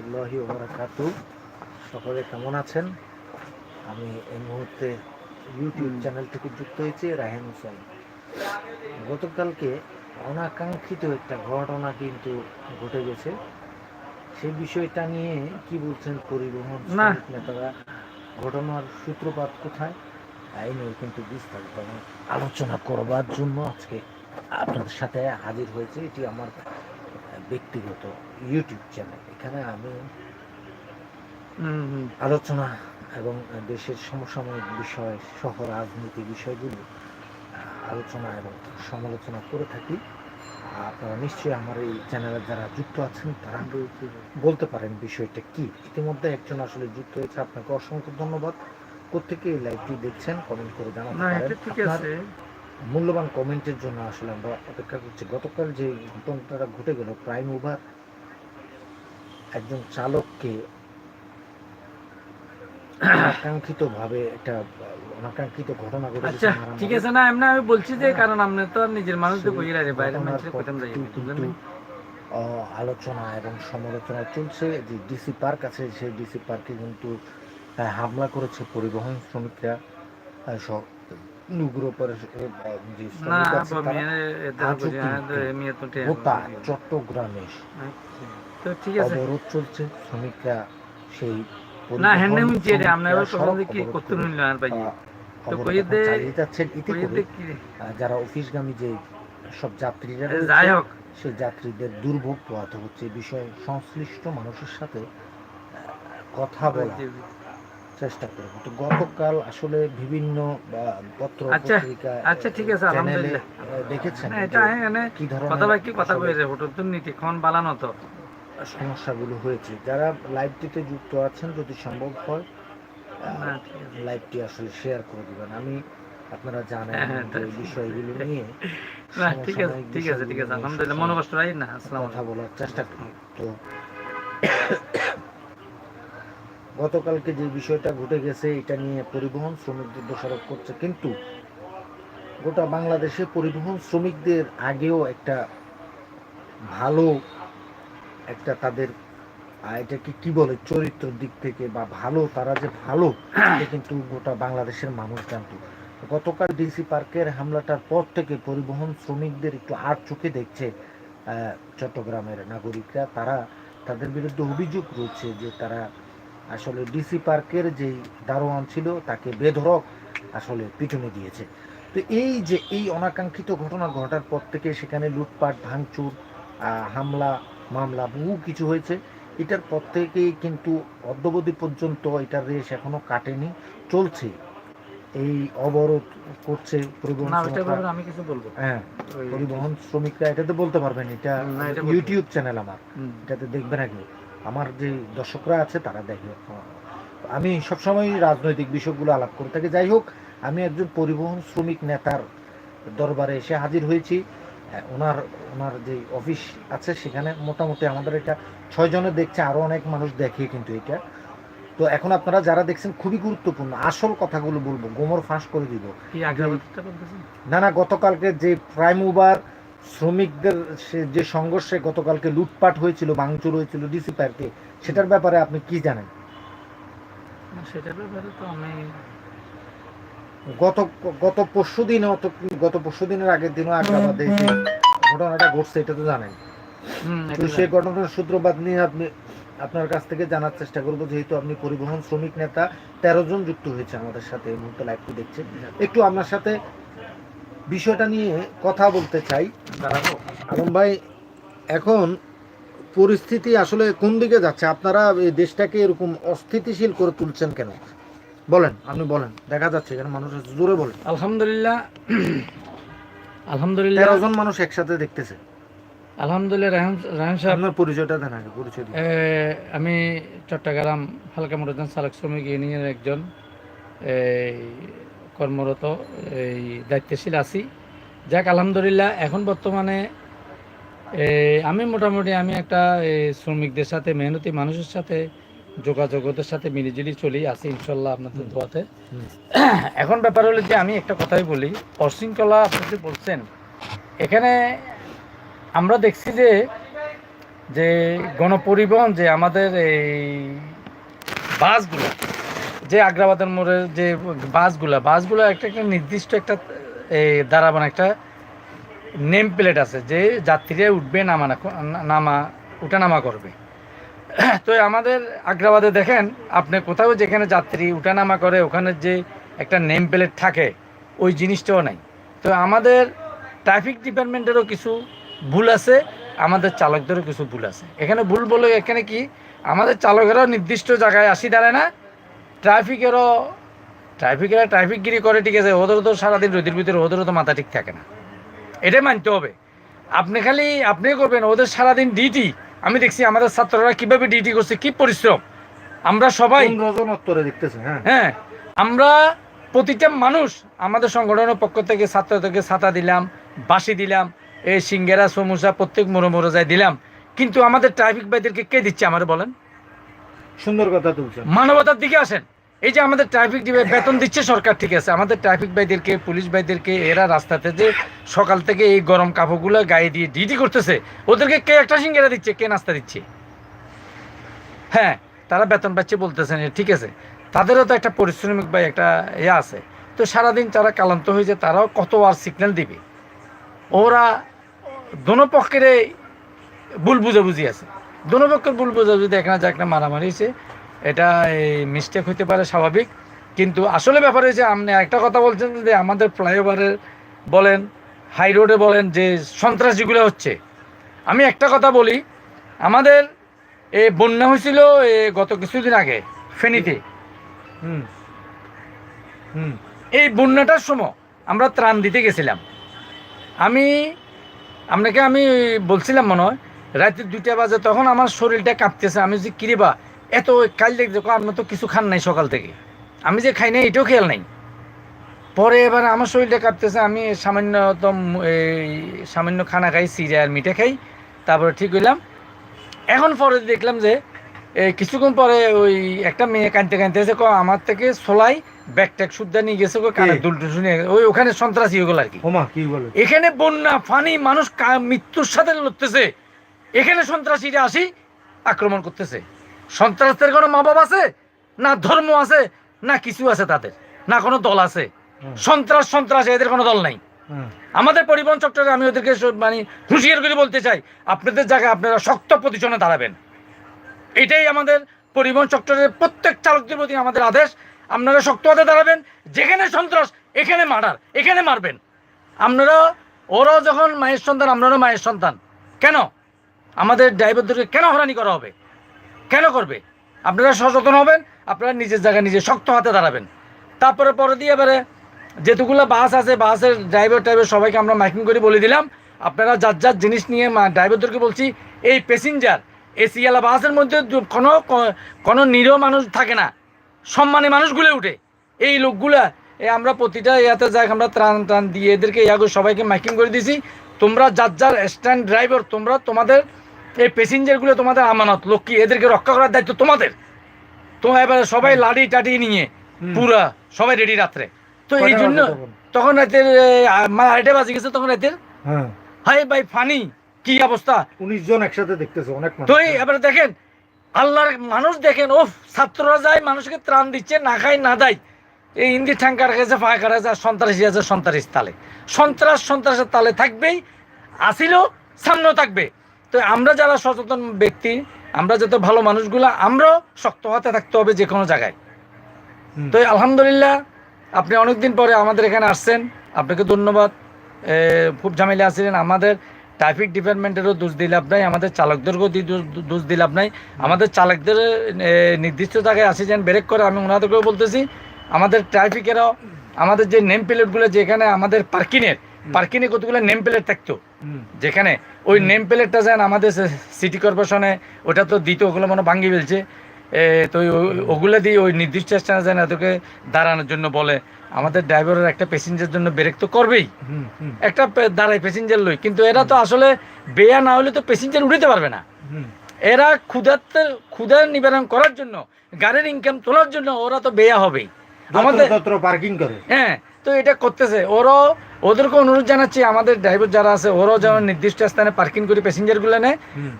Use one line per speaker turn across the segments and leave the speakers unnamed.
রহমতুল্লাহি ওবরাকাতু সকলে কেমন আছেন? আমি এই মুহূর্তে ইউটিউব চ্যানেল থেকে যুক্ত হয়েছি রাহেন হোসেন। গতকালকে অনাকাঙ্ক্ষিত একটা ঘটনা কিন্তু ঘটে গেছে। সেই বিষয়টা নিয়ে কি বলছেন পরিবহন
না।
নেতারা? ঘটনার সূত্রপাত কোথায়? এই নিয়ে কিন্তু বিস্তারিত আলোচনা করবার জন্য আজকে আপনাদের সাথে হাজির হয়েছে। এটি আমার ব্যক্তিগত ইউটিউব চ্যানেল এখানে আমি। আলোচনা এবং দেশের সমসাময়িক বিষয় সহ রাজনীতি বিষয়গুলো আলোচনা এবং সমালোচনা করে থাকি। আপনারা নিশ্চয়ই আমার এই চ্যানেলে যারা যুক্ত আছেন তারা বলতে পারেন বিষয়টা কি। ইতিমধ্যে একজন আসলে যুক্ত হয়েছে। আপনাকে অসংখ্য ধন্যবাদ। কোথেকে এই লাইভটি দেখছেন কমেন্ট করে জানাতে পারেন। মূল্যবান কমেন্টের জন্য আসলে আমরা অপেক্ষা করছি। গতকাল যে ঘটনাটা ঘটে গেল প্রাইম ওভার একজন চালককে অনাকাঙ্ক্ষিত ভাবে একটা অনাকাঙ্ক্ষিত ঘটনা ঘটে
আচ্ছা ঠিক আছে না এমনি আমি বলছি যে
হ্যাঁ।
কারণ আপনি তো নিজের মানুষ তো কইরা রে বাইরে মানুষের যাই
আলোচনা এবং সমালোচনা চলছে। যে ডিসি পার্ক আছে সেই ডিসি পার্কে কিন্তু হামলা করেছে পরিবহন শ্রমিকরা চট্টগ্রামে অবরোধ চলছে শ্রমিকরা সেই
না কি করতে ভাই তো কইতে
যারা অফিসগামী যে সব যাত্রীরা
যাই হোক
সেই যাত্রীদের দুর্ভোগ পোহাতে হচ্ছে বিষয়ে সংশ্লিষ্ট মানুষের সাথে কথা বলা চেষ্টা করব। তো গতকাল আসলে বিভিন্ন পত্র
আচ্ছা,
পত্রিকা
আচ্ছা, ঠিক আছে, আলহামদুলিল্লাহ।
দেখেছেন
এটা
যে
এখানে
কি ধরনের
কথা বাকি কথা
আসলে
কইছে হোটেল তো নীতি খন বালানো তো।
সমস্যাগুলো হয়েছে। যারা লাইভটিতে যুক্ত আছেন যদি সম্ভব হয় লাইভটি আসলে শেয়ার করে দিবেন। আমি আপনারা জানেন
হ্যাঁ, হ্যাঁ,
এই বিষয়গুলো নিয়ে
না ঠিক আছে ঠিক আছে ঠিক আছে আলহামদুলিল্লাহ
সবসময়
মনে কষ্ট রাই না আসসালামু
কথা বলার চেষ্টা করি। তো গতকালকে যে বিষয়টা ঘটে গেছে, এটা নিয়ে পরিবহন শ্রমিকদের দোষারোপ করছে। কিন্তু গোটা বাংলাদেশে পরিবহন শ্রমিকদের আগেও একটা ভালো একটা তাদের এটাকে কি বলে, চরিত্রের দিক থেকে বা ভালো, তারা যে ভালো কিন্তু গোটা বাংলাদেশের মানুষ জানতো। গতকাল ডিসি পার্কের হামলাটার পর থেকে পরিবহন শ্রমিকদের একটু আর চোখে দেখছে চট্টগ্রামের নাগরিকরা। তারা তাদের বিরুদ্ধে অভিযোগ রয়েছে যে তারা আসলে ডিসি পার্কের যেই দারোয়ান ছিল তাকে বেধরক আসলে পিটুনি দিয়েছে। তো এই যে এই অনাকাঙ্ক্ষিত ঘটনা ঘটার পর থেকে সেখানে লুটপাট ভাঙচুর হামলা মামলা বহু কিছু হয়েছে। এটার পর থেকেই কিন্তু অদ্যবধি পর্যন্ত এটার রেশ এখনও কাটেনি চলছে। এই অবরোধ করছে পরিবহন।
আমি কিছু বলব।
হ্যাঁ পরিবহন শ্রমিকরা এটা তো বলতে পারবেন এটা ইউটিউব চ্যানেল আমার। এটাতে দেখবেন নাকি আমার যে দর্শকরা আছে তারা দেখে। আমি সবসময় রাজনৈতিক বিষয়গুলো আলাপ করে থাকি। যাই হোক আমি একজন পরিবহন শ্রমিক নেতার দরবারে এসে হাজির হয়েছি। ওনার ওনার যে অফিস আছে সেখানে মোটামুটি আমাদের এটা ছয় জনে দেখছে আরও অনেক মানুষ দেখে কিন্তু এটা। তো এখন আপনারা যারা দেখছেন খুবই গুরুত্বপূর্ণ আসল কথাগুলো বলব গোমর ফাঁস করে দিব। না না গতকালকে যে প্রাইম উবার শ্রমিকদের যে সংঘর্ষে গতকালকে লুটপাট হয়েছিল ভাঙচুর হয়েছিল ডিসি পার্কে সেটার ব্যাপারে আপনি কি জানেন?
সেটার ব্যাপারে তো আমি
গত গত পরশু দিন গত পরশু দিনের আগের দিনও আগ্রাবাদে যে ঘটনাটা ঘটছে এটা তো জানেন। তো সেই ঘটনার সূত্রপাত নিয়ে আপনি আপনার কাছ থেকে জানার চেষ্টা করব যেহেতু আপনি পরিবহন শ্রমিক নেতা তেরো জন যুক্ত হয়েছে আমাদের সাথে এই মুহূর্তে লাইভটি দেখছেন। একটু আপনার সাথে বিষয়টা নিয়ে কথা বলতে চাই। আলম ভাই এখন পরিস্থিতি আসলে কোন দিকে যাচ্ছে? আপনারা এই দেশটাকে এরকম অস্থিতিশীল করে তুলছেন কেন? বলেন আপনি বলেন দেখা যাচ্ছে এখানে মানুষ জোরে বলেন
আলহামদুলিল্লাহ আলহামদুলিল্লাহ।
তেরো জন মানুষ একসাথে দেখতেছে।
আলহামদুলিল্লাহ সাহেব।
আপনার পরিচয়টা দেন আগে পরিচয়
আমি চট্টগ্রাম হালকা মোটরযান চালক শ্রমিক ইউনিয়নের একজন। কর্মরত এই দায়িত্বশীল আছি। যাক আলহামদুলিল্লাহ এখন বর্তমানে আমি মোটামুটি আমি একটা শ্রমিকদের সাথে মেহনতি মানুষের সাথে যোগাযোগ ওদের সাথে মিলিজুলি চলি আছি ইনশাল্লাহ আপনাদের। দোয়াতে। এখন ব্যাপার হলো যে আমি একটা কথাই বলি অশৃঙ্খলা আপনি যে বলছেন এখানে আমরা দেখছি যে যে গণপরিবহন যে আমাদের এই বাসগুলো যে আগ্রাবাদের মোড়ে যে বাসগুলো বাসগুলো একটা একটা নির্দিষ্ট একটা দাঁড়াবান একটা নেম প্লেট আছে যে যাত্রীরা উঠবে, নামা নামা, উঠানামা করবে। তো আমাদের আগ্রাবাদে দেখেন, আপনি কোথাও যেখানে যাত্রী উঠানামা করে, ওখানে যে একটা নেম প্লেট থাকে, ওই জিনিসটাও নাই। তো আমাদের ট্রাফিক ডিপার্টমেন্টেরও কিছু ভুল আছে, আমাদের চালকদেরও কিছু ভুল আছে। এখানে ভুল বলে এখানে কি, আমাদের চালকেরাও নির্দিষ্ট জায়গায় আসি দাঁড়ায় না ট্রাফিকেরও ট্রাফিকেরা ট্রাফিকগিরি করে ঠিক আছে ওদেরও তো সারাদিন রোদের ভিতরে ওদেরও তো মাথা ঠিক থাকে না। এটাই মানতে হবে। আপনি খালি আপনি করবেন ওদের সারাদিন ডিউটি। আমি দেখছি আমাদের ছাত্ররা কীভাবে ডিউটি করছে কি পরিশ্রম। আমরা সবাই
হ্যাঁ।
হ্যাঁ আমরা প্রতিটা মানুষ আমাদের সংগঠনের পক্ষ থেকে ছাত্র থেকে ছাতা দিলাম বাসি দিলাম এই সিঙ্গেরা সমুসা প্রত্যেক মোড়ো মোড়ো যায় দিলাম। কিন্তু আমাদের ট্রাফিক ভাইদেরকে কে দিচ্ছে আমার বলেন?
সুন্দর কথা তুলছেন।
মানবতার দিকে আসেন। এই যে আমাদের ট্রাফিক বেতন দিচ্ছে সরকার ঠিক আছে। আমাদের ট্রাফিক ভাইদেরকে পুলিশ ভাইদেরকে, এরা রাস্তাতে যে সকাল থেকে এই গরম কাপড়গুলো গায়ে দিয়ে ডিউটি করতেছে, ওদেরকে কে একটা সিঙ্গেরা দিচ্ছে, কে নাস্তা দিচ্ছে? হ্যাঁ তারা বেতন পাচ্ছে বলতেছেন ঠিক আছে। তাদেরও তো একটা পরিশ্রমিক বা একটা ইয়ে আছে। তো সারাদিন তারা কালান্ত হয়েছে তারাও কত আর সিগন্যাল দিবে। ওরা দোনো পক্ষের ভুল বুঝাবুঝি আছে। দোনো পক্ষের ভুল যদি এখানে যা একটা মারামারি হয়েছে। এটা এই মিস্টেক হতে পারে স্বাভাবিক। কিন্তু আসলে ব্যাপার হয়েছে, আপনি একটা কথা বলছেন যে আমাদের ফ্লাইওভারের বলেন হাই রোডে বলেন যে সন্ত্রাসীগুলো হচ্ছে। আমি একটা কথা বলি, আমাদের এ বন্যা হয়েছিল এ গত কিছুদিন আগে, ফেনীতে।
হুম। হুম।
এই বন্যাটার সময় আমরা ত্রাণ দিতে গেছিলাম। আমি, আপনাকে আমি বলছিলাম মনে হয় রাতে দুইটা বাজে তখন আমার শরীরটা কাঁপতেছে। আমি যে কিরে বা এত কাল দেখতে আপনার তো কিছু খান নাই সকাল থেকে। আমি যে খাই নাই এটাও খেয়াল নাই। পরে এবার আমার শরীরটা কাঁপতেছে আমি সামান্যতম এই সামান্য খানা খাই সিরে আর মিঠে খাই। তারপরে ঠিক হইলাম। এখন পরে দেখলাম যে কিছুক্ষণ পরে ওই একটা মেয়ে কাঁদতে কাঁদতে এসে কয়, আমার থেকে সোলাই ব্যাগ ট্যাগ শুদ্ধা নিয়ে গেছে কানে
কে?
দুল টুল শুনে ওই ওখানে সন্ত্রাসী ওগুলো আর কি।
কি
এখানে বন্যা ফানি মানুষ মৃত্যুর সাথে লড়তেছে। এখানে সন্ত্রাসীরা আসি আক্রমণ করতেছে। সন্ত্রাসদের কোনো মা বাপ আছে? না ধর্ম আছে না কিছু আছে তাদের না কোনো দল আছে। সন্ত্রাস সন্ত্রাস এদের কোনো দল নাই। আমাদের পরিবহন চক্রে আমি ওদেরকে মানে হুঁশিয়ার করে বলতে চাই আপনাদের জায়গায় আপনারা শক্ত পজিশনে দাঁড়াবেন। এটাই আমাদের পরিবহন চক্রের প্রত্যেক চালকদের প্রতি আমাদের আদেশ। আপনারা শক্ত হাতে দাঁড়াবেন যেখানে সন্ত্রাস এখানে মার্ডার এখানে মারবেন। আপনারা ওরাও যখন মায়ের সন্তান আপনারাও মায়ের সন্তান। কেন? আমাদের ড্রাইভারদেরকে কেন হরানি করা হবে? কেন করবে? আপনারা সচেতন হবেন, আপনারা নিজের জায়গায় নিজে শক্ত হাতে দাঁড়াবেন। তারপরে পরে দিয়ে এবারে যেতুগুলো বাস আছে, বাসের ড্রাইভার টাইভার সবাইকে আমরা মাইকিং করে বলে দিলাম। আপনারা যার যার জিনিস নিয়ে ড্রাইভারদেরকে বলছি, এই প্যাসেঞ্জার এসিওয়ালা বাসের মধ্যে কোনো কোনো নিরীহ মানুষ থাকে না। সম্মানী মানুষগুলো উঠে। এই লোকগুলা আমরা প্রতিটা ইয়াতে যাই, আমরা ত্রাণ ত্রাণ দিয়ে এদেরকে ইয়াগো সবাইকে মাইকিং করে দিছি। তোমরা যার যার স্ট্যান্ড ড্রাইভার তোমরা তোমাদের এই প্যাসেঞ্জারগুলো তোমাদের আমানত লক্ষ্মী এদেরকে রক্ষা করার দায়িত্ব তোমাদের। তোমার এবারে সবাই লাড়ি টাটি নিয়ে পুরা সবাই রেডি রাত্রে। তো এই জন্য
তখন?
রাতের মা আড়াইটা বাজে গেছে তখন রাতের।
হ্যাঁ।
হাই ভাই ফানি কি অবস্থা?
উনিশ জন একসাথে দেখতেছে অনেক
তো এই এবারে দেখেন আল্লাহর মানুষ দেখেন ও ছাত্ররা যায় মানুষকে ত্রাণ দিচ্ছে না খায় না দেয়। এই হিন্দি ঠ্যাঙ্কার গেছে ফাঁকার আছে আর সন্ত্রাসী আছে সন্ত্রাসী তালে। সন্ত্রাস সন্ত্রাসের তালে থাকবেই আসিল সামনেও থাকবে। তো আমরা যারা সচেতন ব্যক্তি আমরা যত ভালো মানুষগুলো আমরাও শক্ত হাতে থাকতে হবে যে কোনো জায়গায়। তো আলহামদুলিল্লাহ আপনি অনেকদিন পরে আমাদের এখানে আসছেন। আপনাকে ধন্যবাদ। খুব ঝামেলা আছিলেন আমাদের। ট্রাফিক ডিপার্টমেন্টেরও দোষ দিলে লাভ নাই আমাদের চালকদেরকেও দোষ- দোষ দিলে লাভ নাই। আমাদের চালকদের নির্দিষ্ট জায়গায় আসি যেন ব্রেক করে আমি ওনাদেরকেও বলতেছি আমাদের ট্রাফিকেরও আমাদের যে নেম প্লেটগুলো যেখানে আমাদের পার্কিংয়ের পার্কিংয়ে কতগুলো নেম প্লেট থাকতো যেখানে ওই নেম প্লেটটা যেন আমাদের সিটি কর্পোরেশনে ওটা তো দিত ওগুলো মনে ভাঙ্গি ফেলছে। তো ওগুলো দিয়ে ওই নির্দিষ্ট স্থানে যেন এদেরকে দাঁড়ানোর জন্য বলে। আমাদের ড্রাইভারের একটা প্যাসেঞ্জার জন্য ব্রেক তো করবেই। একটা দাঁড়ায় প্যাসেঞ্জার লই। কিন্তু এরা তো আসলে বেয়া না হলে তো প্যাসেঞ্জার উঠাতে পারবে না। এরা ক্ষুধার্তে ক্ষুধা নিবারণ করার জন্য গাড়ির ইনকাম তোলার জন্য ওরা তো বেয়া হবেই। আমাদের
পার্কিং করে।
হ্যাঁ তো এটা করতেছে। ওরাও ওদেরকে অনুরোধ জানাচ্ছি আমাদের ড্রাইভার যারা আছে ওরাও যেন নির্দিষ্ট স্থানে পার্কিং করে প্যাসেঞ্জারগুলো নেয়।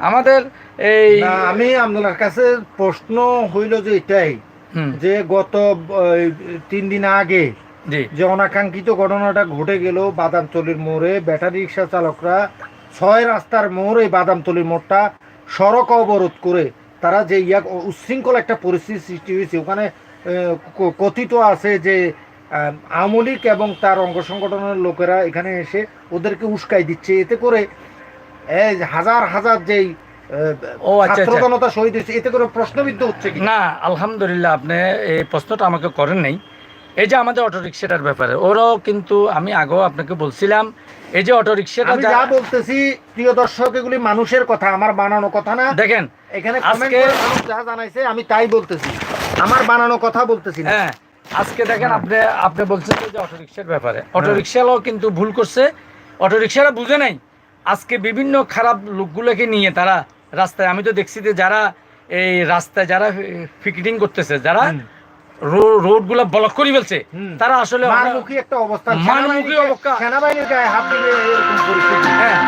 আমাদের এই
আমি আপনার কাছে প্রশ্ন হইল যে এটাই যে গত তিন দিন আগে যে অনাকাঙ্ক্ষিত ঘটনাটা ঘটে গেল বাদামতলির মোড়ে ব্যাটারি রিক্সা চালকরা ছয় রাস্তার মোড় এই বাদামতলির মোড়টা সড়ক অবরোধ করে তারা যে ইয়া উচ্ছৃঙ্খল একটা পরিস্থিতি সৃষ্টি হয়েছে। ওখানে কথিত আছে যে আওয়ামী লীগ এবং তার অঙ্গ সংগঠনের লোকেরা এখানে এসে ওদেরকে উস্কাই দিচ্ছে। এতে করে এই হাজার হাজার যেই
ও, আচ্ছা, আচ্ছা।
শহীদ হয়েছে এতে করে প্রশ্নবিদ্ধ হচ্ছে
না আলহামদুলিল্লাহ আপনি এই প্রশ্নটা আমাকে করেন নাই। এই যে আমাদের অটো রিক্সাটার ব্যাপারে ওরাও কিন্তু আমি আগেও আপনাকে বলছিলাম এই যে অটো রিক্সাটা
আমি যা বলতেছি প্রিয় দর্শক এগুলি মানুষের কথা আমার বানানো কথা না।
দেখেন
এখানে কমেন্ট করে মানুষ যা জানাইছে আমি তাই বলতেছি। আমার বানানো কথা বলতেছি না।
হ্যাঁ আজকে দেখেন আপনি আপনি বলছেন যে অটো রিক্সার ব্যাপারে। অটো রিক্সাও কিন্তু ভুল করছে। অটো রিক্সারা বুঝে নাই। আজকে বিভিন্ন খারাপ লোকগুলোকে নিয়ে তারা রাস্তায় আমি তো দেখছি যে যারা এই রাস্তায় যারা ফিকিটিং করতেছে যারা রোডগুলা ব্লক করে ফেলছে। তারা আসলে
একটা অবস্থা।
মারমুখী
সেনাবাহিনীকে-
অবস্থা।
সেনাবাহিনীর গায়ে হাত দিলে এরকম পরিস্থিতি।
হ্যাঁ।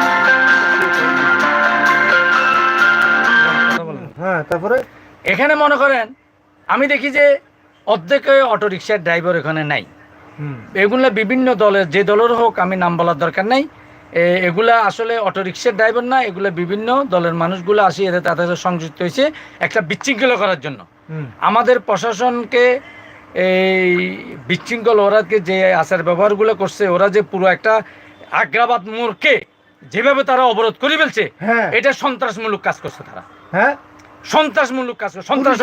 হ্যাঁ তারপরে?
এখানে মনে করেন আমি দেখি যে অর্ধেক অটো রিক্সার ড্রাইভার এখানে নাই। এগুলা বিভিন্ন দলের যে দলের হোক আমি নাম বলার দরকার নাই। এগুলা আসলে অটো রিক্সার ড্রাইভার না এগুলা বিভিন্ন দলের মানুষগুলো আসি এদের তাদের সাথে সংযুক্ত হয়েছে একটা বিশৃঙ্খলা করার জন্য। আমাদের প্রশাসনকে এই বিশৃঙ্খল ওরাকে যে আচার ব্যবহারগুলো করছে ওরা যে পুরো একটা আগ্রাবাদ মোড়কে যেভাবে তারা অবরোধ করে ফেলছে
হ্যাঁ।
এটা সন্ত্রাসমূলক কাজ করছে তারা।
হ্যাঁ।
সন্ত্রাসমূলক কাজ সন্ত্রাস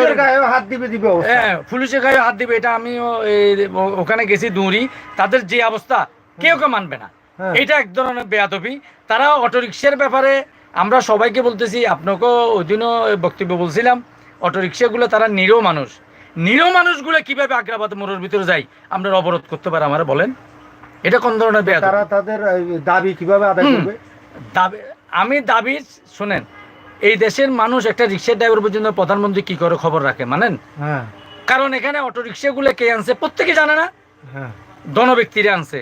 হাত দিবে দিবে
হ্যাঁ পুলিশের গায়ে হাত দিবে এটা আমিও ওখানে গেছি দৌড়ি তাদের যে অবস্থা কেউ কেউ মানবে না।
হ্যাঁ।
এটা এক ধরনের বেয়াদবি। তারা অটোরিক্সার ব্যাপারে আমরা সবাইকে বলতেছি আপনাকেও ওই দিনও বক্তব্য বলছিলাম অটোরিক্সাগুলো তারা নিরীহ মানুষ। নিরীহ মানুষগুলো কীভাবে আগ্রাবাদ মোড়ের ভিতরে যাই আমরা অবরোধ করতে পারে আমার বলেন। এটা কোন ধরনের
তারা তাদের দাবি কীভাবে আদায় করবে?
দাবি আমি দাবি শুনেন এই দেশের মানুষ একটা রিক্সার ড্রাইভার পর্যন্ত প্রধানমন্ত্রী কি করে খবর রাখে মানেন?
হ্যাঁ।
কারণ এখানে অটো রিক্সাগুলো কে আনছে প্রত্যেকে জানে না।
হ্যাঁ।
দন ব্যক্তিরা আনছে।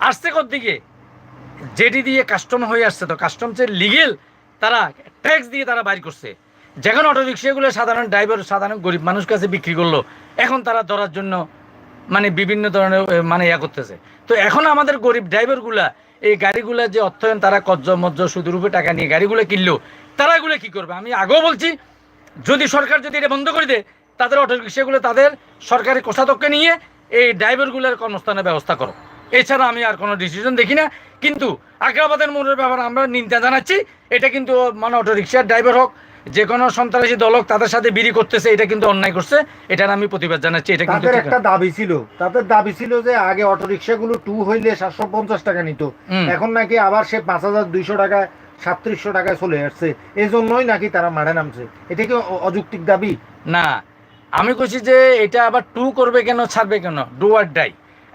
আসছে দিকে যেটি দিয়ে কাস্টম হয়ে আসছে তো। কাস্টম যে লিগেল তারা ট্যাক্স দিয়ে তারা বাইর করছে। যেখানে অটো রিক্সাগুলো সাধারণ ড্রাইভার সাধারণ গরিব মানুষ কাছে বিক্রি করল এখন তারা ধরার জন্য মানে বিভিন্ন ধরনের মানে ইয়া করতেছে। তো এখন আমাদের গরিব ড্রাইভারগুলা এই গাড়িগুলা যে অর্থায়ন তারা কজ্জ মজ্জ সুদরূপে টাকা নিয়ে গাড়িগুলো কিনলো তারা এগুলো কি করবে? আমি আগেও বলছি যদি সরকার যদি এটা বন্ধ করে দেয় তাদের অটো রিক্সাগুলো তাদের সরকারি কোষাধ্যক্ষ নিয়ে এই ড্রাইভারগুলোর কর্মস্থানের ব্যবস্থা করো। এছাড়া আমি আর কোনো ডিসিশন দেখি না। কিন্তু আগ্রাবাদের মোড়ের ব্যাপারে আমরা নিন্দা জানাচ্ছি। এটা কিন্তু মানে অটো রিক্সার ড্রাইভার হোক যে কোনো সন্ত্রাসী দল হোক তাদের সাথে বিড়ি করতেছে এটা কিন্তু অন্যায় করছে। এটার আমি প্রতিবাদ জানাচ্ছি এটা কিন্তু
একটা দাবি ছিল। তাদের দাবি ছিল যে আগে অটো রিক্সাগুলো টু হইলে সাতশো পঞ্চাশ টাকা নিত। এখন নাকি আবার সে পাঁচ হাজার দুইশো টাকায় সাতত্রিশশো টাকায় চলে আসছে। এই জন্যই নাকি তারা মাঠে নামছে? এটা কি অযৌক্তিক দাবি?
না, আমি কইছি যে এটা আবার টু করবে কেন, ছাড়বে কেন? ডু আর ডাই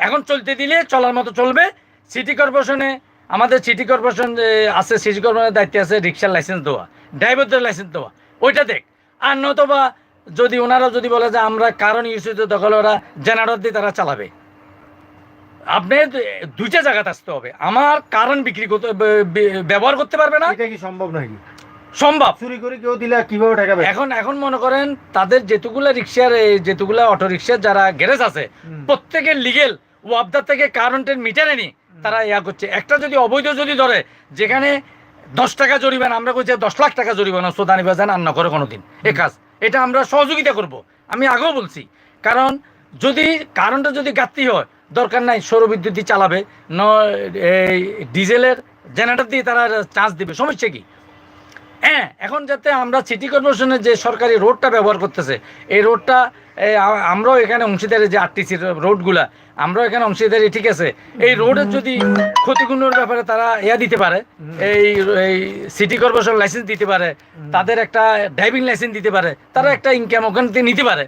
এখন চলতে দিলে চলার মতো চলবে। সিটি কর্পোরেশনে আমাদের সিটি কর্পোরেশন আছে সিটি কর্পোরেশনের দায়িত্বে আছে রিক্সার লাইসেন্স দেওয়া ড্রাইভারদের লাইসেন্স দেওয়া। ওইটা দেখ, আর নতুবা যদি ওনারা যদি বলে যে আমরা কারণ ইস্যুতে দখল ওরা জেনারেটর দিয়ে তারা চালাবে। আপনি দুইটা জায়গাতে আসতে হবে। আমার কারণ বিক্রি করতে ব্যবহার করতে পারবে না।
এটা কি সম্ভব নাকি?
সম্ভব।
চুরি করে কেউ দিলে কীভাবে ঠেকাবে
এখন এখন মনে করেন তাদের যেতুগুলা রিক্সার যেতুগুলা অটো রিক্সার যারা গ্যারেজ আছে। প্রত্যেকের লিগেল ওয়াবদার থেকে কারেন্টের মিটারে নি তারা ইয়া করছে। একটা যদি অবৈধ যদি ধরে যেখানে দশ টাকা জরিমানা আমরা করছি দশ লাখ টাকা জরিমানা সোদানি বাজান আর না করে কোনোদিন। এ কাজ। এটা আমরা সহযোগিতা করব। আমি আগেও বলছি কারণ যদি কারেন্টে যদি ঘাটতি হয় দরকার নাই সৌরবিদ্যুৎ দিয়ে চালাবে। ন এই ডিজেলের জেনারেটর দিয়ে তারা চার্জ দিবে সমস্যা কি? হ্যাঁ এখন যাতে আমরা সিটি কর্পোরেশনের যে সরকারি রোডটা ব্যবহার করতেছে এই রোডটা আমরাও এখানে অংশীদারি যে আরটিসি রোডগুলা আমরাও এখানে অংশীদারি ঠিক আছে? এই রোডের যদি ক্ষতিপূর্ণর ব্যাপারে তারা ইয়া দিতে পারে এই এই সিটি কর্পোরেশন লাইসেন্স দিতে পারে তাদের একটা ড্রাইভিং লাইসেন্স দিতে পারে তারা একটা ইনকাম ওখান থেকে নিতে পারে।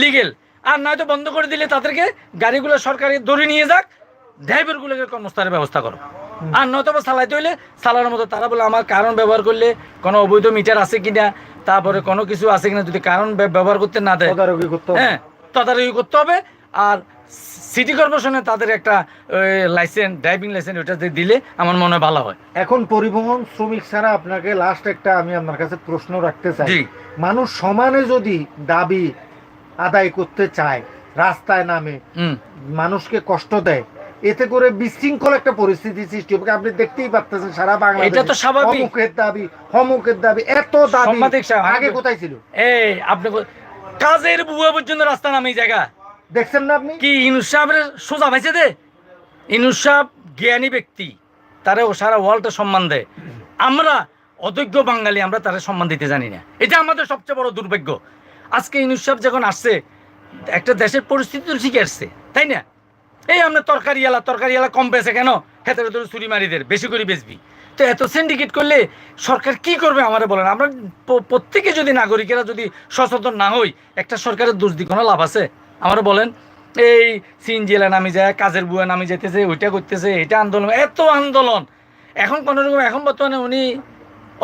লিগেল আর নয়তো বন্ধ করে দিলে তাদেরকে গাড়িগুলো সরকারি দড়ি নিয়ে যাক ড্রাইভারগুলোকে কর্মস্থানের ব্যবস্থা করো। আর নয়তো চালাইতে হইলে চালানোর মতো তারা বলে আমার কারণ ব্যবহার করলে কোনো অবৈধ মিটার আছে কিনা? তারপরে কোনো কিছু আছে কিনা? যদি কারণ ব্যবহার করতে না দেয়। হ্যাঁ তদারকি করতে হবে। আর সিটি কর্পোরেশনে তাদের একটা লাইসেন্স ড্রাইভিং লাইসেন্স ওটা দিলে আমার মনে হয় ভালো হয়।
এখন পরিবহন শ্রমিক ছাড়া আপনাকে লাস্ট একটা আমি আপনার কাছে প্রশ্ন রাখতে চাই। মানুষ সমানে যদি দাবি আদায় করতে চায় রাস্তায় নামে মানুষকে কষ্ট দেয় এতে করে বিশৃঙ্খল একটা পরিস্থিতি সৃষ্টি হবে। আপনি দেখতেই পাচ্ছেন সারা বাংলাদেশ
এটা তো স্বাভাবিক।
অমুকের দাবি হমুকের দাবি এত দাবি আগে কোথায় ছিল?
এই আপনি কাজের বুয়া পর্যন্ত রাস্তা নামে জায়গা।
দেখছেন না আপনি?
কি ইনুস সাহেবের সোজা পাইছে দে? ইনুস সাহেব জ্ঞানী ব্যক্তি তারা ও সারা ওয়ার্ল্ডে সম্মান দেয়। আমরা অযোগ্য বাঙালি আমরা তারা সম্মান দিতে জানি না। এটা আমাদের সবচেয়ে বড় দুর্ভাগ্য। আজকে ইনুস সাহেব যখন আসছে, একটা দেশের পরিস্থিতি তো শিখে আসছে, তাই না? এই আমরা তরকারি এলা তরকারি এলা কম পেয়েছে কেন? হেতে তোর চুরি মারি মারিদের বেশি করে বেচবি। তো এত সিন্ডিকেট করলে সরকার কি করবে আমারে বলেন? আমরা প্রত্যেকে যদি নাগরিকেরা যদি সচেতন না হই, একটা সরকারের দোষ দিয়ে কোনো লাভ আছে? আমরা বলেন, এই সিনজিলা নামি যায়, কাজের বুয়া নামি যেতেছে ওইটা করতেছে এটা আন্দোলন, এত আন্দোলন। এখন কোনো রকম এখন বর্তমানে উনি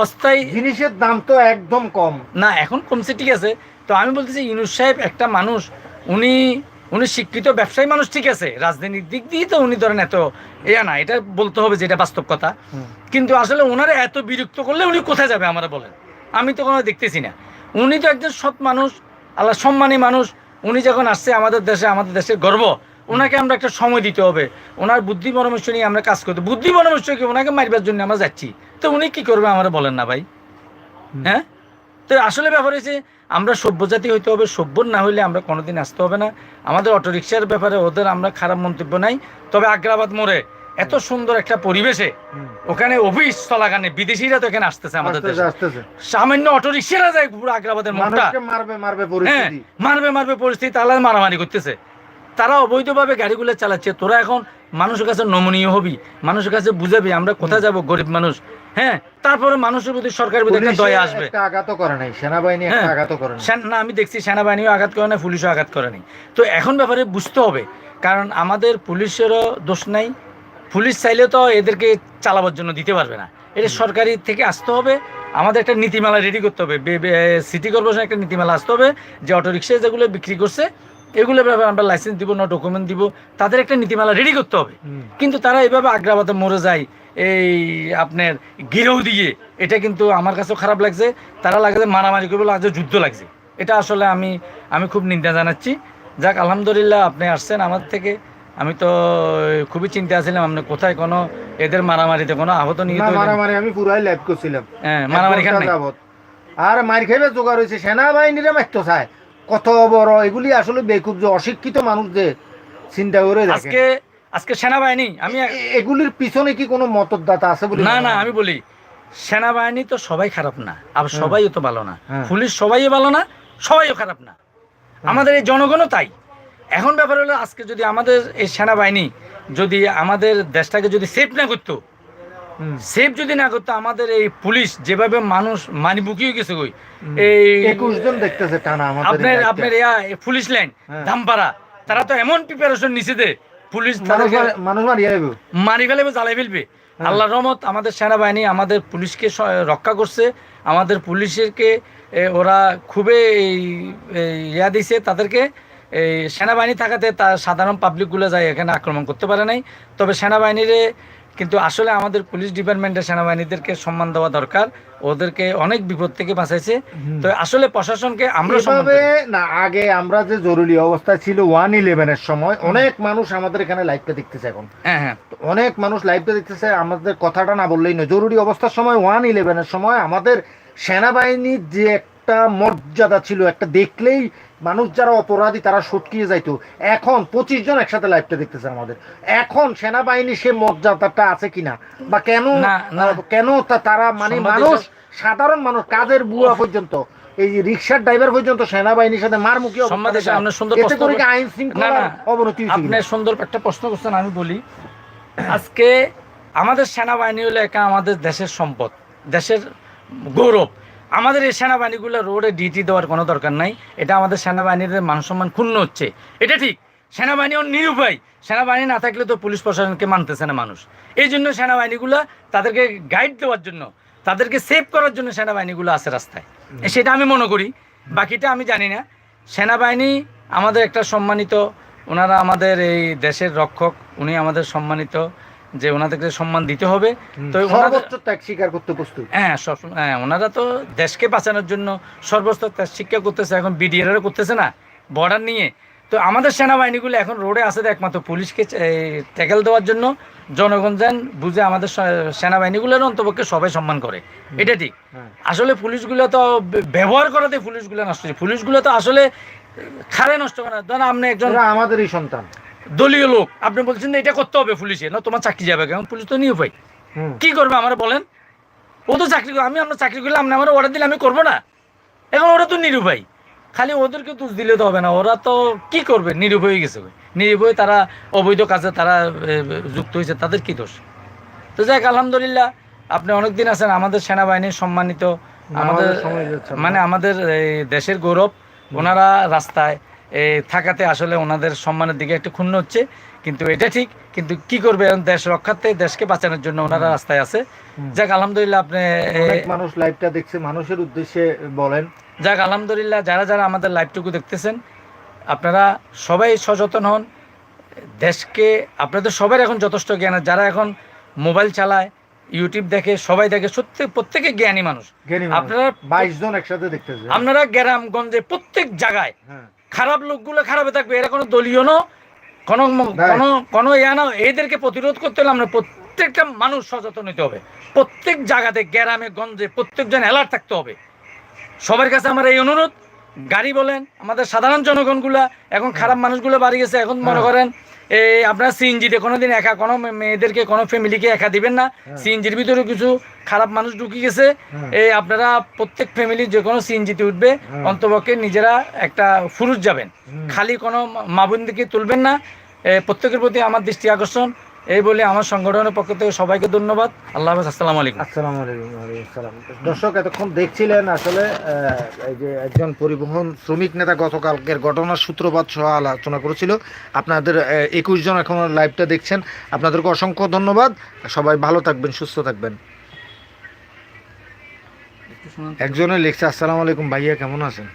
অস্থায়ী
জিনিসের দাম তো একদম কম।
না এখন কমছে ঠিক আছে তো আমি বলতেছি ইনুস সাহেব একটা মানুষ উনি উনি শিক্ষিত ব্যবসায়ী মানুষ ঠিক আছে রাজনীতির দিক দিয়ে তো উনি ধরেন এত ইয়া না এটা বলতে হবে যে এটা বাস্তব কথা। কিন্তু আসলে ওনারা এত বিরক্ত করলে উনি কোথায় যাবে আমরা বলেন? আমি তো কোনো দেখতেছি না। উনি তো একজন সৎ মানুষ আল্লাহ সম্মানী মানুষ উনি যখন আসছে আমাদের দেশে আমাদের দেশের গর্ব ওনাকে আমরা একটা সময় দিতে হবে। ওনার বুদ্ধি পরামর্শ নিয়ে আমরা কাজ করতে বুদ্ধি পরামর্শ কি? ওনাকে মারবার জন্য আমরা যাচ্ছি। তো উনি কি করবে আমরা বলেন না ভাই? হ্যাঁ? তো আসলে ব্যাপার হয়েছে আমরা সভ্য জাতি হইতে হবে সভ্য না হইলে আমরা কোনোদিন আসতে হবে না। আমাদের অটোরিকশার ব্যাপারে ওদের আমরা খারাপ মন্তব্য নাই। তবে আগ্রাবাদ মোড়ে এত সুন্দর একটা পরিবেশে ওখানে অফিস চলাকানে বিদেশিরা তো এখানে আসতেছে আমাদের দেশে। সামান্য অটোরিকশারা যায় পুরো আগ্রাবাদের মোড়টা
মারবে মারবে
হ্যাঁ
পরিস্থিতি
মারবে মারবে পরিস্থিতি তাহলে মারামারি করতেছে। তারা অবৈধভাবে গাড়িগুলো চালাচ্ছে। তোরা এখন মানুষের কাছে নমনীয় হবি মানুষের কাছে বুঝাবি আমরা কোথায় যাব গরিব মানুষ। হ্যাঁ তারপরে মানুষের প্রতি সরকারের প্রতি একটা দয়া আসবে।
আঘাতও করে নাই সেনাবাহিনী
হ্যাঁ।
আঘাতও করে
না আমি দেখছি সেনাবাহিনীও আঘাত করে না পুলিশও আঘাত করেনি তো এখন ব্যাপারে বুঝতে হবে কারণ আমাদের পুলিশেরও দোষ নাই পুলিশ চাইলে তো এদেরকে চালাবার জন্য দিতে পারবে না। এটা সরকারি থেকে আসতে হবে আমাদের একটা নীতিমালা রেডি করতে হবে। সিটি কর্পোরেশন একটা নীতিমালা আসতে হবে যে অটোরিক্সায় যেগুলো বিক্রি করছে এগুলো ব্যাপারে আমরা লাইসেন্স দিব না ডকুমেন্ট দিব তাদের একটা নীতিমালা রেডি করতে হবে। কিন্তু তারা এইভাবে আগ্রাবাদে মরে যায় এই আপনার গিরেও দিয়ে এটা কিন্তু আমার কাছেও খারাপ লাগছে। তারা লাগছে মারামারি করবে লাগছে যুদ্ধ লাগছে। এটা আসলে আমি আমি খুব নিন্দা জানাচ্ছি। যাক আলহামদুলিল্লাহ আপনি আসছেন আমার থেকে। আমি তো খুবই চিন্তা ছিলাম আপনি কোথায় কোনো এদের মারামারিতে কোনো আহত নিয়ে
মারামারি আমি পুরাই লাইভ করছিলাম।
হ্যাঁ মারামারি।
আর মার খাইবে জোগাড় হয়েছে। সেনাবাহিনীরা মারতো চায়। কত বড় এগুলি আসলে বেকুব যে অশিক্ষিত মানুষ যে চিন্তা করে
আজকে আজকে সেনাবাহিনী আমি
এগুলির পিছনে কি কোনো মতদাতা আছে বলি
না না আমি বলি সেনাবাহিনী তো সবাই খারাপ না আবার
হুম।
সবাইও তো ভালো না।
হ্যাঁ।
পুলিশ সবাইও ভালো না সবাইও খারাপ না। আমাদের এই জনগণও তাই। এখন ব্যাপার হলো আজকে যদি আমাদের এই সেনাবাহিনী যদি আমাদের দেশটাকে যদি সেফ না করতো সেফ যদি না করতো আমাদের এই পুলিশ যেভাবে মানুষ মানিবুকিও গেছে কই এই
একুশ জন দেখতেছে টানা আমাদের
আপনার আপনার ইয়া পুলিশ লাইন
হ্যাঁ।
ধামপাড়া তারা তো এমন প্রিপারেশন নিছে দে পুলিশ
মানুষ মার- দেবে
মারি ফেলবে জ্বালাই ফেলবে।
হ্যাঁ।
আল্লাহ রহমত আমাদের সেনাবাহিনী আমাদের পুলিশকে রক্ষা করছে। আমাদের পুলিশেরকে ওরা খুবই ইয়া দিছে তাদেরকে। এই সেনাবাহিনী থাকাতে তার সাধারণ পাবলিকগুলো যায় এখানে আক্রমণ করতে পারে নাই। তবে সেনাবাহিনীরে কিন্তু আসলে আমাদের পুলিশ ডিপার্টমেন্টের সেনাবাহিনীদেরকে সম্মান দেওয়া দরকার। ওদেরকে অনেক বিপদ থেকে বাঁচাইছে। তো আসলে প্রশাসনকে আমরা
না আগে আমরা যে জরুরি অবস্থা ছিল ওয়ান ইলেভেনের সময় অনেক মানুষ আমাদের এখানে লাইভটা দেখতেছে এখন।
হ্যাঁ হ্যাঁ।
অনেক মানুষ লাইভটা দেখতেছে আমাদের কথাটা না বললেই নয়। জরুরি অবস্থার সময় ওয়ান ইলেভেনের সময় আমাদের সেনাবাহিনীর যে একটা মর্যাদা ছিল একটা দেখলেই মানুষ যারা অপরাধী তারা সটকিয়ে যাইতো। এখন পঁচিশ জন একসাথে লাইভটা দেখতেছে আমাদের। এখন সেনাবাহিনী সে মর্যাদাটা আছে কিনা? বা কেন কেন তারা মানে মানুষ সাধারণ মানুষ কাজের বুয়া পর্যন্ত এই যে রিক্সার ড্রাইভার পর্যন্ত সেনাবাহিনীর সাথে মারমুখী
সম্বাদ আপনার সুন্দর
এতে করে কি আইন
না
অবনতি
আপনি সুন্দর একটা প্রশ্ন করছেন আমি বলি। আজকে আমাদের সেনাবাহিনী হলো একা আমাদের দেশের সম্পদ দেশের গৌরব। আমাদের এই সেনাবাহিনীগুলো রোডে ডিউটি দেওয়ার কোনো দরকার নাই। এটা আমাদের সেনাবাহিনীর মান সম্মান ক্ষুণ্ণ হচ্ছে। এটা ঠিক। সেনাবাহিনীও নিরুপায়। সেনাবাহিনী না থাকলে তো পুলিশ প্রশাসনকে মানতেছে না মানুষ। এই জন্য সেনাবাহিনীগুলো তাদেরকে গাইড দেওয়ার জন্য তাদেরকে সেভ করার জন্য সেনাবাহিনীগুলো আছে রাস্তায়। সেটা আমি মনে করি। বাকিটা আমি জানি না। সেনাবাহিনী আমাদের একটা সম্মানিত ওনারা আমাদের এই দেশের রক্ষক উনি আমাদের সম্মানিত। যে ওনাদেরকে সম্মান দিতে হবে তো
সর্বোচ্চ ত্যাগ স্বীকার করতে প্রস্তুত।
হ্যাঁ হ্যাঁ ওনারা তো দেশকে বাঁচানোর জন্য সর্বস্ত তার শিক্ষা করতেছে এখন বিডিআরও করতেছে না বর্ডার নিয়ে। তো আমাদের সেনাবাহিনীগুলো এখন রোডে তো একমাত্র পুলিশকে ট্যাকেল দেওয়ার জন্য। জনগণ যেন বুঝে আমাদের সেনাবাহিনীগুলোর অন্তপক্ষে সবাই সম্মান করে। এটা ঠিক।
হ্যাঁ।
আসলে পুলিশগুলো তো ব্যবহার করাতে পুলিশগুলো নষ্ট পুলিশগুলো তো আসলে খারে নষ্ট করে না। ধরেন আপনি একজন
আমাদেরই সন্তান।
দলীয় লোক। আপনি বলছেন এটা করতে হবে পুলিশে। না তোমার চাকরি যাবে কেমন পুলিশ তো নিয়ে ভাই। কি করবে আমার বলেন? ও তো চাকরি আমি আপনার চাকরি করলে আপনি আমার অর্ডার দিলে আমি করব না। এখন ওরা তো নিরুপায় খালি ওদেরকে তুষ দিলে তো হবে না। ওরা তো কি করবে? নিরুপায় হয়ে গেছে নিরুপায় তারা অবৈধ কাজে তারা যুক্ত হয়েছে। তাদের কি দোষ? তো যাক আলহামদুলিল্লাহ। আপনি অনেকদিন আছেন। আমাদের সেনাবাহিনীর সম্মানিত। আমাদের। মানে আমাদের এই দেশের গৌরব। ওনারা রাস্তায় থাকাতে আসলে ওনাদের সম্মানের দিকে একটু ক্ষুণ্ণ হচ্ছে। কিন্তু এটা ঠিক কিন্তু কি করবে দেশ রক্ষার্থে দেশকে বাঁচানোর জন্য ওনারা রাস্তায় আছে। যাক আলহামদুলিল্লাহ আপনি
মানুষ লাইভটা দেখছে মানুষের উদ্দেশ্যে বলেন।
যাক আলহামদুলিল্লাহ যারা যারা আমাদের লাইভটুকু দেখতেছেন আপনারা সবাই সচেতন হন। দেশকে আপনাদের সবার এখন যথেষ্ট জ্ঞান আছে। যারা এখন মোবাইল চালায় ইউটিউব দেখে সবাই দেখে সত্যি প্রত্যেকে জ্ঞানী মানুষ। আপনারা
বাইশ জন একসাথে দেখতেছে।
আপনারা গ্রামগঞ্জে প্রত্যেক জায়গায়
হ্যাঁ।
খারাপ লোকগুলো খারাপে থাকবে এরা কোনো দলীয় না কোনো কোনো কোনো ইয়া না এদেরকে প্রতিরোধ করতে হলে আমরা প্রত্যেকটা মানুষ সচেতন হতে হবে। প্রত্যেক জায়গাতে গ্রামে গঞ্জে প্রত্যেকজন অ্যালার্ট থাকতে হবে। সবার কাছে আমার এই অনুরোধ। গাড়ি বলেন আমাদের সাধারণ জনগণগুলা এখন খারাপ মানুষগুলো বাড়ি গেছে এখন মনে
হ্যাঁ।
করেন এই আপনার সিএনজিতে কোনোদিন একা কোনো মেয়েদেরকে কোনো ফ্যামিলিকে একা দিবেন না।
সিএনজি
সিএনজির ভিতরে কিছু খারাপ মানুষ ঢুকে গেছে।
হ্যাঁ।
এই আপনারা প্রত্যেক ফ্যামিলি যে কোনো সিএনজিতে উঠবে
অন্তবকে
অন্তপক্ষে নিজেরা একটা ফুরুজ যাবেন। খালি কোনো মা মাবুনদিকে তুলবেন না। প্রত্যেকের প্রতি আমার দৃষ্টি আকর্ষণ। এই বলে আমার সংগঠনের পক্ষ থেকে সবাইকে ধন্যবাদ। আল্লাহ হাফেজ আসসালামু আলাইকুম।
আসসালামু আলাইকুম আসসালাম। দর্শক এতক্ষণ দেখছিলেন আসলে এই যে একজন পরিবহন শ্রমিক নেতা গতকালকের ঘটনার সূত্রপাত সহ আলোচনা করেছিল। আপনাদের একুশ জন এখন লাইভটা দেখছেন। আপনাদেরকে অসংখ্য ধন্যবাদ। সবাই ভালো থাকবেন সুস্থ থাকবেন। একজনে লিখছে আসসালামু আলাইকুম ভাইয়া কেমন আছেন?